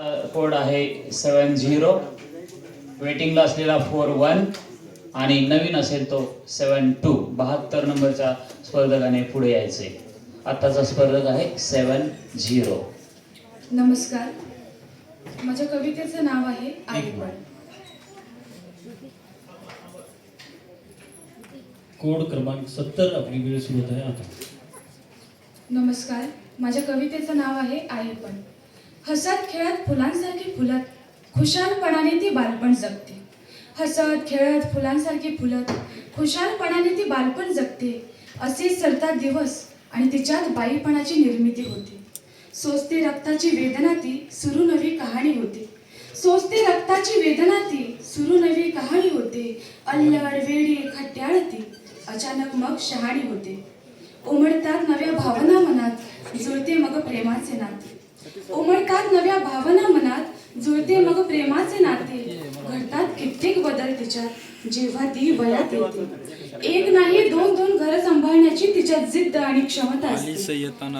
Code आहे सेवन zero. वेटिंगला असलेला four one आणि नवीन असेल तो सेवन टू. बहात्तर नंबरच्या स्पर्धकाने पुढे यायचे आत्ताचा स्पर्धक आहे सेवन झिरो. नमस्कार. माझ्या कवितेचं नाव आहे आईपण कोड क्रमांक सत्तर आपली वेळ सुरू आहे. आता. नमस्कार. माझ्या कवितेचं नाव आहे आईपण हसत खेळत फुलांसारखी फुलत खुशालपणाने ती बालपण जगते. हसत खेळत फुलांसारखी फुलत खुशालपणाने ती बालपण जगते. असे सरता दिवस आणि तिच्यात बाईपणाची निर्मिती होते. सोचते रक्ताची वेदना ती सुरू नवी कहाणी होते. सोचते रक्ताची वेदना ती सुरू नवी कहाणी होते. अल्लड वेडी खट्याळ ती अचानक मग शहाणी होते. उमडतात नव्या भावना मनात जुळते मग प्रेमाचे नाते. उमडतात नव्या भावना मनात जुळते मग प्रेमाचे नाते. घडतात कित्येक बदल तिच्यात जेव्हा ती वयात येते. एक नाही दोन दोन घरं सांभाळण्याची तिच्यात जिद्द आणि क्षमता असते.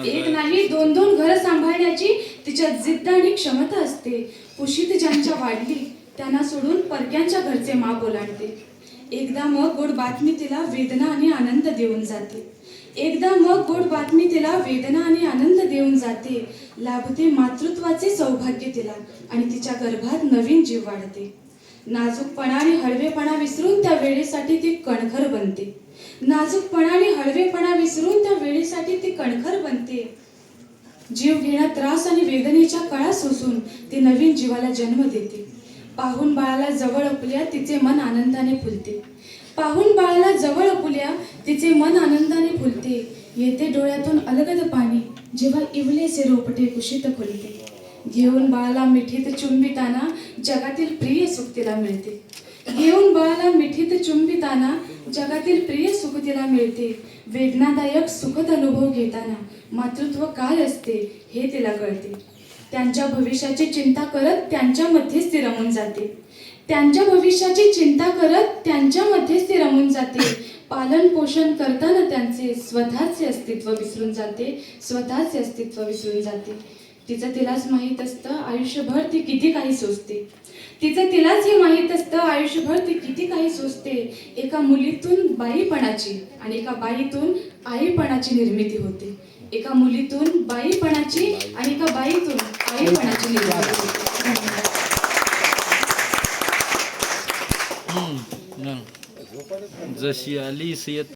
एक नाही दोन दोन घरं सांभाळण्याची तिच्यात जिद्द आणि क्षमता असते. कुशीत ज्यांच्या वाढली त्यांना सोडून परक्यांच्या घरचे माप ओलांडते एकदा मग गोड बातमी तिला वेदना आणि आनंद देऊन जाते. एकदा मग गोड बातमी तिला वेदना आणि आनंद वाढते. लाभते मातृत्वाचे सौभाग्य तिला आणि तिच्या गर्भात नवीन जीव वाढते. नाजूकपणा आणि हळवेपणा विसरून त्या वेळेसाठी ती कणखर बनते. नाजूकपणा आणि हळवेपणा विसरून त्या वेळेसाठी ती कणखर बनते. जीव घेणं त्रास आणि वेदनेच्या कळा सोसून ती नवीन जीवाला जन्म देते. पाहून बाळाला जवळ अपुल्या तिचे मन आनंदाने फुलते. पाहून बाळाला जवळ अपुल्या तिचे मन आनंदाने फुलते. येते डोळ्यातून अलगद पाणी. जेव्हा इवलेचे रोपटे कुशीत खुलते. घेऊन बाळाला मिठीत चुंबिताना जगातील प्रिय सुख तिला मिळते. घेऊन बाळाला मिठीत चुंबिताना जगातील प्रिय सुख तिला मिळते. वेदनादायक सुखद अनुभव घेताना मातृत्व काय असते हे तिला कळते. त्यांच्या भविष्याची चिंता करत त्यांच्यामध्येच ती रमून जाते. त्यांच्या भविष्याची चिंता करत त्यांच्यामध्येच ती रमून जाते. पालन पोषण करताना त्यांचे स्वतःचे अस्तित्व विसरून जाते स्वतःचे अस्तित्व विसरून जाते. तिचं तिलाच माहीत असतं आयुष्यभर ती किती काही सोचते तिचं तिलाच हे माहीत असतं आयुष्यभर ती किती काही सोचते एका मुलीतून बाईपणाची आणि एका बाईतून आईपणाची निर्मिती होते. एका मुलीतून बाईपणाची आणि एका बाईतून आईपणाची निर्मिती होते. जशी आली सियत